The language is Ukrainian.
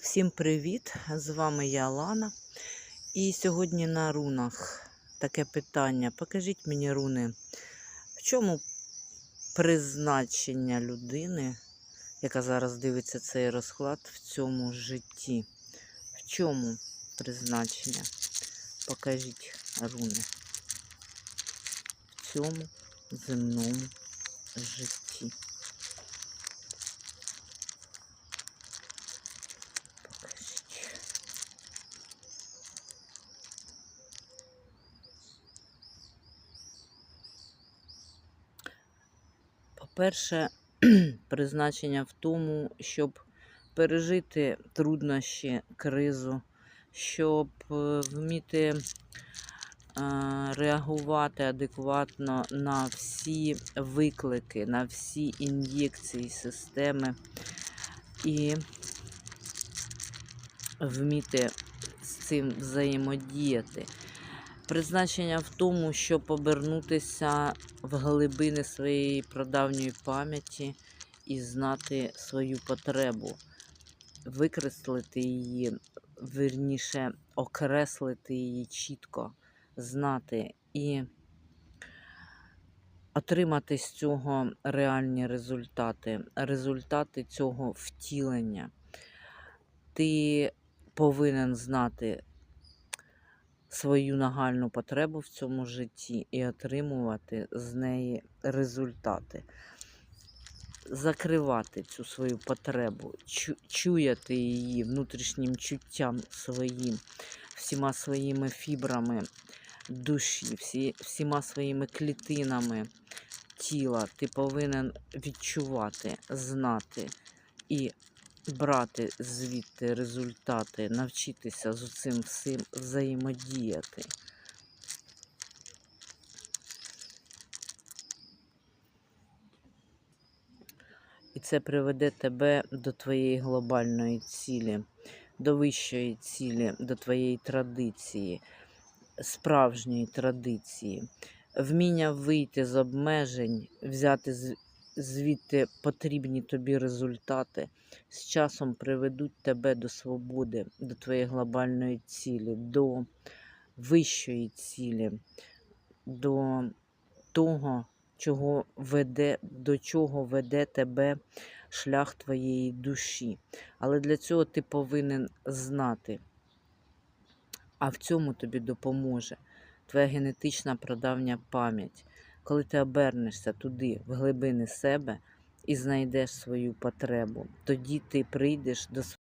Всім привіт! З вами я Лана. І сьогодні на рунах таке питання. Покажіть мені руни, в чому призначення людини, яка зараз дивиться цей розклад в цьому житті? В чому призначення? Покажіть руни в цьому земному житті. По-перше, призначення в тому, щоб пережити труднощі, кризу, щоб е, вміти е, реагувати адекватно на всі виклики, на всі ін'єкції системи і вміти з цим взаємодіяти. Призначення в тому, щоб повернутися в глибини своєї прадавньої пам'яті і знати свою потребу, викреслити її, вірніше, окреслити її чітко, знати і отримати з цього реальні результати, результати цього втілення. Ти повинен знати свою нагальну потребу в цьому житті і отримувати з неї результати. Закривати цю свою потребу, чуяти її внутрішнім чуттям своїм, всіма своїми фібрами душі, всі, всіма своїми клітинами тіла. Ти повинен відчувати, знати і брати звідти результати, навчитися з цим всім взаємодіяти. І це приведе тебе до твоєї глобальної цілі, до вищої цілі, до твоєї традиції, справжньої традиції, вміння вийти з обмежень, взяти звідти потрібні тобі результати, з часом приведуть тебе до свободи, до твоєї глобальної цілі, до вищої цілі, до того, чого веде, до чого веде тебе шлях твоєї душі. Але для цього ти повинен знати, а в цьому тобі допоможе твоя генетична прадавня пам'ять. Коли ти обернешся туди, в глибини себе, і знайдеш свою потребу, тоді ти прийдеш до